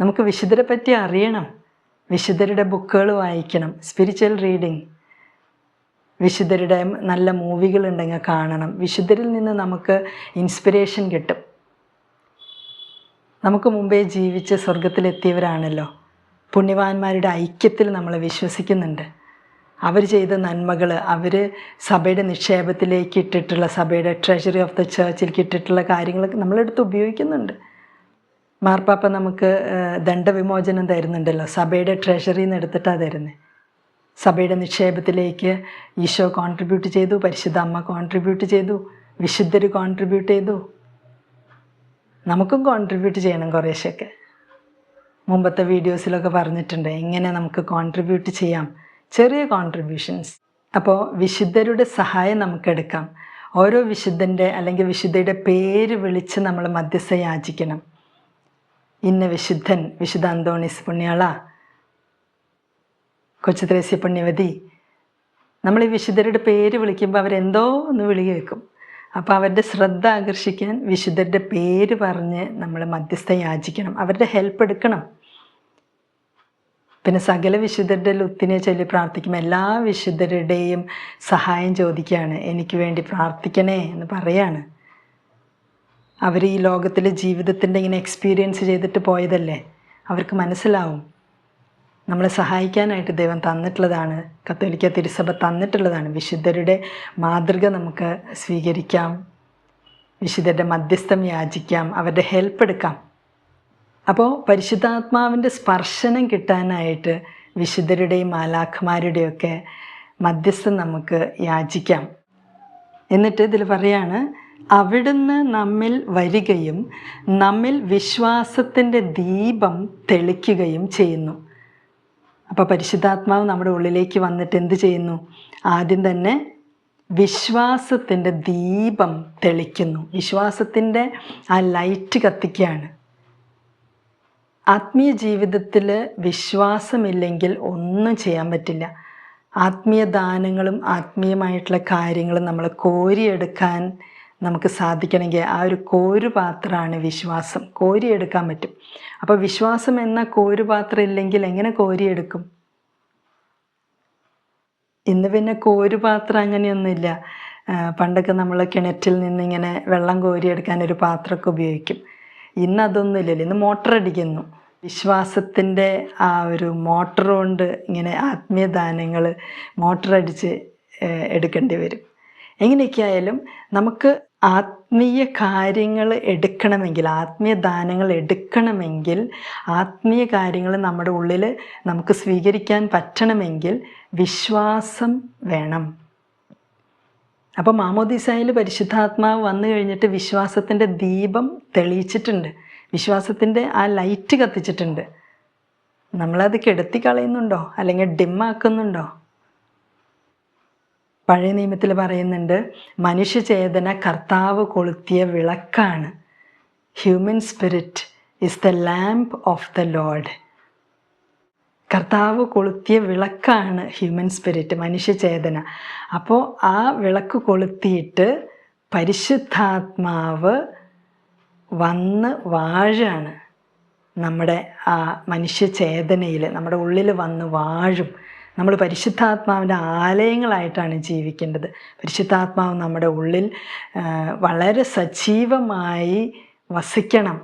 നമുക്ക് വിശുദ്ധരെ പറ്റി അറിയണം. വിശുദ്ധരുടെ ബുക്കുകൾ വായിക്കണം. സ്പിരിച്വൽ റീഡിങ് വിശുദ്ധരുടെ നല്ല മൂവികൾ ഉണ്ടെങ്കിൽ കാണണം. വിശുദ്ധരിൽ നിന്ന് നമുക്ക് ഇൻസ്പിറേഷൻ കിട്ടും. നമുക്ക് മുമ്പേ ജീവിച്ച് സ്വർഗത്തിലെത്തിയവരാണല്ലോ പുണ്യവാന്മാരുടെ ഐക്യത്തിൽ നമ്മൾ വിശ്വസിക്കുന്നുണ്ട്. അവർ ചെയ്ത നന്മകൾ അവർ സഭയുടെ നിക്ഷേപത്തിലേക്ക് ഇട്ടിട്ടുള്ള സഭയുടെ ട്രഷറി ഓഫ് ദ ചേർച്ചിലേക്ക് ഇട്ടിട്ടുള്ള കാര്യങ്ങളൊക്കെ നമ്മളെടുത്ത് ഉപയോഗിക്കുന്നുണ്ട്. മാർപ്പാപ്പ നമുക്ക് ദണ്ഡവിമോചനം തരുന്നുണ്ടല്ലോ. സഭയുടെ ട്രഷറിയിൽ നിന്ന് എടുത്തിട്ടാണ് തരുന്നത് സഭയുടെ നിക്ഷേപത്തിലേക്ക് ഈശോ കോൺട്രിബ്യൂട്ട് ചെയ്തു പരിശുദ്ധ അമ്മ കോൺട്രിബ്യൂട്ട് ചെയ്തു വിശുദ്ധർ കോൺട്രിബ്യൂട്ട് ചെയ്തു. നമുക്കും കോൺട്രിബ്യൂട്ട് ചെയ്യണം കുറേശ്ശൊക്കെ മുമ്പത്തെ വീഡിയോസിലൊക്കെ പറഞ്ഞിട്ടുണ്ട് എങ്ങനെ നമുക്ക് കോൺട്രിബ്യൂട്ട് ചെയ്യാം. ചെറിയ കോൺട്രിബ്യൂഷൻസ് അപ്പോൾ വിശുദ്ധരുടെ സഹായം നമുക്കെടുക്കാം ഓരോ വിശുദ്ധന്റെ അല്ലെങ്കിൽ വിശുദ്ധയുടെ പേര് വിളിച്ച് നമ്മൾ മധ്യസ്ഥ യാചിക്കണം ഇന്ന വിശുദ്ധൻ വിശുദ്ധ അന്തോണിസ് പുണ്യാള. കൊച്ചു ത്രേസ്യ പുണ്യവതി നമ്മൾ ഈ വിശുദ്ധരുടെ പേര് വിളിക്കുമ്പോൾ അവരെന്തോ ഒന്ന് വിളി കേൾക്കും. അപ്പോൾ അവരുടെ ശ്രദ്ധ ആകർഷിക്കാൻ വിശുദ്ധരുടെ പേര് പറഞ്ഞ് നമ്മൾ മധ്യസ്ഥ യാചിക്കണം. അവരുടെ ഹെൽപ്പ് എടുക്കണം. പിന്നെ സകല വിശുദ്ധരുടെ ലുത്തിനെ ചൊല്ലി പ്രാർത്ഥിക്കുമ്പോൾ എല്ലാ വിശുദ്ധരുടെയും സഹായം ചോദിക്കുകയാണ്. എനിക്ക് വേണ്ടി പ്രാർത്ഥിക്കണേ എന്ന് പറയാണ്. അവർ ഈ ലോകത്തിലെ ജീവിതത്തിന്റെ ഇങ്ങനെ എക്സ്പീരിയൻസ് ചെയ്തിട്ട് പോയതല്ലേ? അവർക്ക് മനസ്സിലാവും. നമ്മളെ സഹായിക്കാനായിട്ട് ദൈവം തന്നിട്ടുള്ളതാണ് കത്തോലിക്ക തിരുസഭ തന്നിട്ടുള്ളതാണ്. വിശുദ്ധരുടെ മാതൃക നമുക്ക് സ്വീകരിക്കാം വിശുദ്ധരുടെ മധ്യസ്ഥം യാചിക്കാം അവരുടെ ഹെൽപ്പ് എടുക്കാം. അപ്പോൾ പരിശുദ്ധാത്മാവിന്റെ സ്പർശനം കിട്ടാനായിട്ട് വിശുദ്ധരുടെയും മാലാഖമാരുടെയൊക്കെ മധ്യസ്ഥം നമുക്ക് യാചിക്കാം. എന്നിട്ട് ഇതിൽ പറയാണ് അവിടുന്ന് നമ്മിൽ വരികയും നമ്മിൽ വിശ്വാസത്തിന്റെ ദീപം തെളിക്കുകയും ചെയ്യുന്നു. അപ്പോൾ പരിശുദ്ധാത്മാവ് നമ്മുടെ ഉള്ളിലേക്ക് വന്നിട്ട് എന്ത് ചെയ്യുന്നു? ആദ്യം തന്നെ വിശ്വാസത്തിന്റെ ദീപം തെളിക്കുന്നു. വിശ്വാസത്തിന്റെ ആ ലൈറ്റ് കത്തിക്കുകയാണ്. ആത്മീയ ജീവിതത്തിൽ വിശ്വാസമില്ലെങ്കിൽ ഒന്നും ചെയ്യാൻ പറ്റില്ല. ആത്മീയ ദാനങ്ങളും ആത്മീയമായിട്ടുള്ള കാര്യങ്ങളും നമ്മൾ കോരിയെടുക്കാൻ നമുക്ക് സാധിക്കണമെങ്കിൽ ആ ഒരു കോരുപാത്രമാണ് വിശ്വാസം. കോരിയെടുക്കാൻ പറ്റും. അപ്പോൾ വിശ്വാസം എന്ന കോരുപാത്രം ഇല്ലെങ്കിൽ എങ്ങനെ കോരിയെടുക്കും? ഇന്ന് പിന്നെ കോരുപാത്രം അങ്ങനെയൊന്നുമില്ല. പണ്ടൊക്കെ നമ്മൾ കിണറ്റിൽ നിന്നിങ്ങനെ വെള്ളം കോരിയെടുക്കാൻ ഒരു പാത്രമൊക്കെ ഉപയോഗിക്കും. ഇന്ന് അതൊന്നുമില്ലല്ലോ ഇന്ന് മോട്ടർ അടിക്കുന്നു. വിശ്വാസത്തിന്റെ ആ ഒരു മോട്ടർ കൊണ്ട് ഇങ്ങനെ ആത്മീയദാനങ്ങൾ മോട്ടർ അടിച്ച് എടുക്കേണ്ടി വരും. എങ്ങനെയൊക്കെ ആയാലും നമുക്ക് ആത്മീയ കാര്യങ്ങൾ എടുക്കണമെങ്കിൽ ആത്മീയ ദാനങ്ങൾ എടുക്കണമെങ്കിൽ ആത്മീയ കാര്യങ്ങൾ നമ്മുടെ ഉള്ളിൽ നമുക്ക് സ്വീകരിക്കാൻ പറ്റണമെങ്കിൽ വിശ്വാസം വേണം. അപ്പോൾ മാമോദിസായിൽ പരിശുദ്ധാത്മാവ് വന്നു കഴിഞ്ഞിട്ട് വിശ്വാസത്തിന്റെ ദീപം തെളിയിച്ചിട്ടുണ്ട്. വിശ്വാസത്തിന്റെ ആ ലൈറ്റ് കത്തിച്ചിട്ടുണ്ട്. നമ്മളത് കെടുത്തി കളയുന്നുണ്ടോ അല്ലെങ്കിൽ ഡിമ്മാക്കുന്നുണ്ടോ? പഴയ നിയമത്തിൽ പറയുന്നുണ്ട് മനുഷ്യചേതന കർത്താവ് കൊളുത്തിയ വിളക്കാണ്. Human spirit is the lamp of the lord കർത്താവ് കൊളുത്തിയ വിളക്കാണ് ഹ്യൂമൻ സ്പിരിറ്റ് മനുഷ്യചേതന. അപ്പോൾ ആ വിളക്ക് കൊളുത്തിയിട്ട് പരിശുദ്ധാത്മാവ് വന്ന് വാഴാണ്. നമ്മുടെ ആ മനുഷ്യചേതനയിൽ നമ്മുടെ ഉള്ളിൽ വന്ന് വാഴും. നമ്മൾ പരിശുദ്ധാത്മാവിന്റെ ആലയങ്ങളായിട്ടാണ് ജീവിക്കേണ്ടത്. പരിശുദ്ധാത്മാവ് നമ്മുടെ ഉള്ളിൽ വളരെ സജീവമായി വസിക്കണം.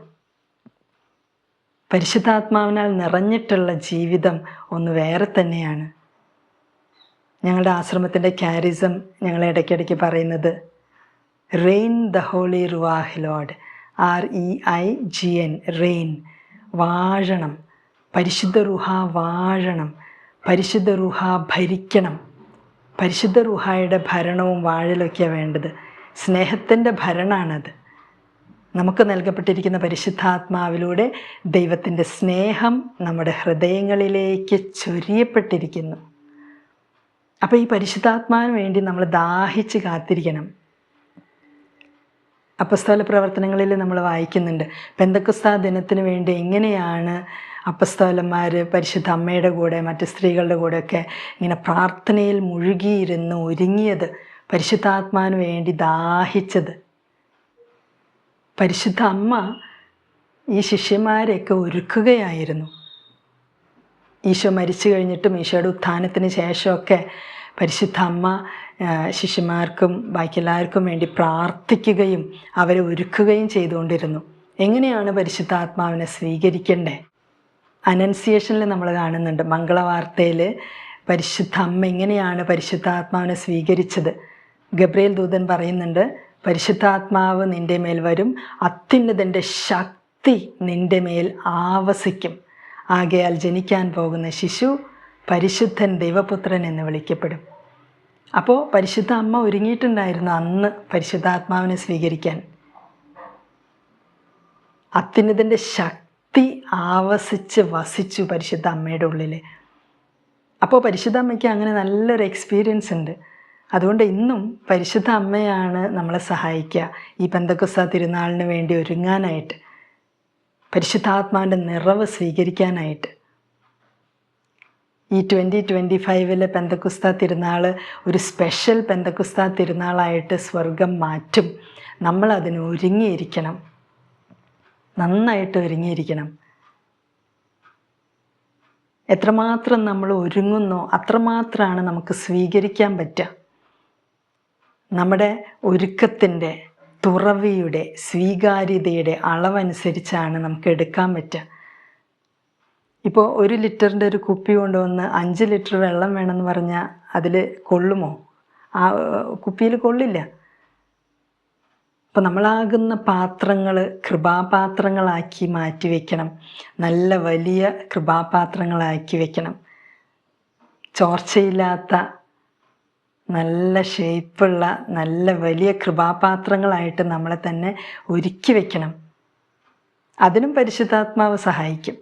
പരിശുദ്ധാത്മാവിനാൽ നിറഞ്ഞിട്ടുള്ള ജീവിതം ഒന്ന് വേറെ തന്നെയാണ്. ഞങ്ങളുടെ ആശ്രമത്തിന്റെ ക്യാരിസം ഞങ്ങൾ ഇടയ്ക്കിടയ്ക്ക് പറയുന്നത് reign the holy ruach lord R E I G N reign വാഴണം. പരിശുദ്ധ റുഹ വാഴണം. പരിശുദ്ധ റുഹ ഭരിക്കണം. പരിശുദ്ധ റുഹായുടെ ഭരണവും വാഴലൊക്കെയാണ് വേണ്ടത്. സ്നേഹത്തിന്റെ ഭരണമാണത് നമുക്ക് നൽകപ്പെട്ടിരിക്കുന്ന പരിശുദ്ധാത്മാവിലൂടെ ദൈവത്തിന്റെ സ്നേഹം നമ്മുടെ ഹൃദയങ്ങളിലേക്ക് ചൊരിയപ്പെട്ടിരിക്കുന്നു. അപ്പോൾ ഈ പരിശുദ്ധാത്മാവിന് വേണ്ടി നമ്മൾ ദാഹിച്ച് കാത്തിരിക്കണം. അപ്പസ്തോല പ്രവർത്തനങ്ങളിൽ നമ്മൾ വായിക്കുന്നുണ്ട് പെന്തക്കുസ്ത ദിനത്തിന് വേണ്ടി എങ്ങനെയാണ് അപ്പസ്തോലന്മാർ പരിശുദ്ധ അമ്മയുടെ കൂടെ മറ്റ് സ്ത്രീകളുടെ കൂടെയൊക്കെ ഇങ്ങനെ പ്രാർത്ഥനയിൽ മുഴുകിയിരുന്ന് ഒരുങ്ങിയത് പരിശുദ്ധാത്മാവിന് വേണ്ടി ദാഹിച്ചത്. പരിശുദ്ധ അമ്മ ഈ ശിഷ്യന്മാരെയൊക്കെ ഒരുക്കുകയായിരുന്നു. ഈശോ മരിച്ചു കഴിഞ്ഞിട്ടും ഈശോയുടെ ഉത്ഥാനത്തിന് ശേഷമൊക്കെ പരിശുദ്ധ അമ്മ ശിഷ്യന്മാർക്കും ബാക്കി എല്ലാവർക്കും വേണ്ടി പ്രാർത്ഥിക്കുകയും അവരെ ഒരുക്കുകയും ചെയ്തുകൊണ്ടിരുന്നു. എങ്ങനെയാണ് പരിശുദ്ധാത്മാവിനെ സ്വീകരിക്കേണ്ടേ അനൻസിയേഷനിൽ നമ്മൾ കാണുന്നുണ്ട്. മംഗളവാർത്തയിൽ പരിശുദ്ധ അമ്മ എങ്ങനെയാണ് പരിശുദ്ധാത്മാവിനെ സ്വീകരിച്ചത്. ഗബ്രിയേൽ ദൂതൻ പറയുന്നുണ്ട് പരിശുദ്ധാത്മാവ് നിന്റെ മേൽ വരും. അത്യുന്നതന്റെ ശക്തി നിന്റെ മേൽ ആവസിക്കും. ആകയാൽ ജനിക്കാൻ പോകുന്ന ശിശു പരിശുദ്ധൻ ദൈവപുത്രൻ എന്ന് വിളിക്കപ്പെടും. അപ്പോൾ പരിശുദ്ധ അമ്മ ഒരുങ്ങിയിട്ടുണ്ടായിരുന്നു അന്ന് പരിശുദ്ധാത്മാവിനെ സ്വീകരിക്കാൻ. അത്യുന്നതിന്റെ ശക്തി ആവസിച്ച് വസിച്ചു പരിശുദ്ധ അമ്മയുടെ ഉള്ളിൽ അപ്പോൾ പരിശുദ്ധ അമ്മയ്ക്ക് അങ്ങനെ നല്ലൊരു എക്സ്പീരിയൻസ് ഉണ്ട്. അതുകൊണ്ട് ഇന്നും പരിശുദ്ധ അമ്മയാണ് നമ്മളെ സഹായിക്കുക. ഈ പന്തക്കുസ തിരുനാളിന് വേണ്ടി ഒരുങ്ങാനായിട്ട് പരിശുദ്ധാത്മാവിന്റെ നിറവ് സ്വീകരിക്കാനായിട്ട്. ഈ ട്വന്റി ട്വന്റി ഫൈവിലെ പെന്തക്കുസ്ത തിരുനാൾ ഒരു സ്പെഷ്യൽ പെന്തക്കുസ്ത തിരുനാളായിട്ട് സ്വർഗം മാറ്റും. നമ്മൾ അതിന് ഒരുങ്ങിയിരിക്കണം. നന്നായിട്ട് ഒരുങ്ങിയിരിക്കണം. എത്രമാത്രം നമ്മൾ ഒരുങ്ങുന്നോ അത്രമാത്രമാണ് നമുക്ക് സ്വീകരിക്കാൻ പറ്റുക. നമ്മുടെ ഒരുക്കത്തിന്റെ തുറവിയുടെ സ്വീകാര്യതയുടെ അളവനുസരിച്ചാണ് നമുക്ക് എടുക്കാൻ പറ്റുക. ഇപ്പോൾ ഒരു ലിറ്ററിന്റെ ഒരു കുപ്പി കൊണ്ടുവന്ന് അഞ്ച് ലിറ്റർ വെള്ളം വേണമെന്ന് പറഞ്ഞാൽ അതിൽ കൊള്ളുമോ? ആ കുപ്പിയിൽ കൊള്ളില്ല. അപ്പോൾ നമ്മളാകുന്ന പാത്രങ്ങൾ കൃപാപാത്രങ്ങളാക്കി മാറ്റി വയ്ക്കണം നല്ല വലിയ കൃപാപാത്രങ്ങളാക്കി വയ്ക്കണം ചോർച്ചയില്ലാത്ത നല്ല ഷേപ്പുള്ള നല്ല വലിയ കൃപാപാത്രങ്ങളായിട്ട് നമ്മളെ തന്നെ ഒരുക്കി വയ്ക്കണം അതിനും പരിശുദ്ധാത്മാവ് സഹായിക്കും.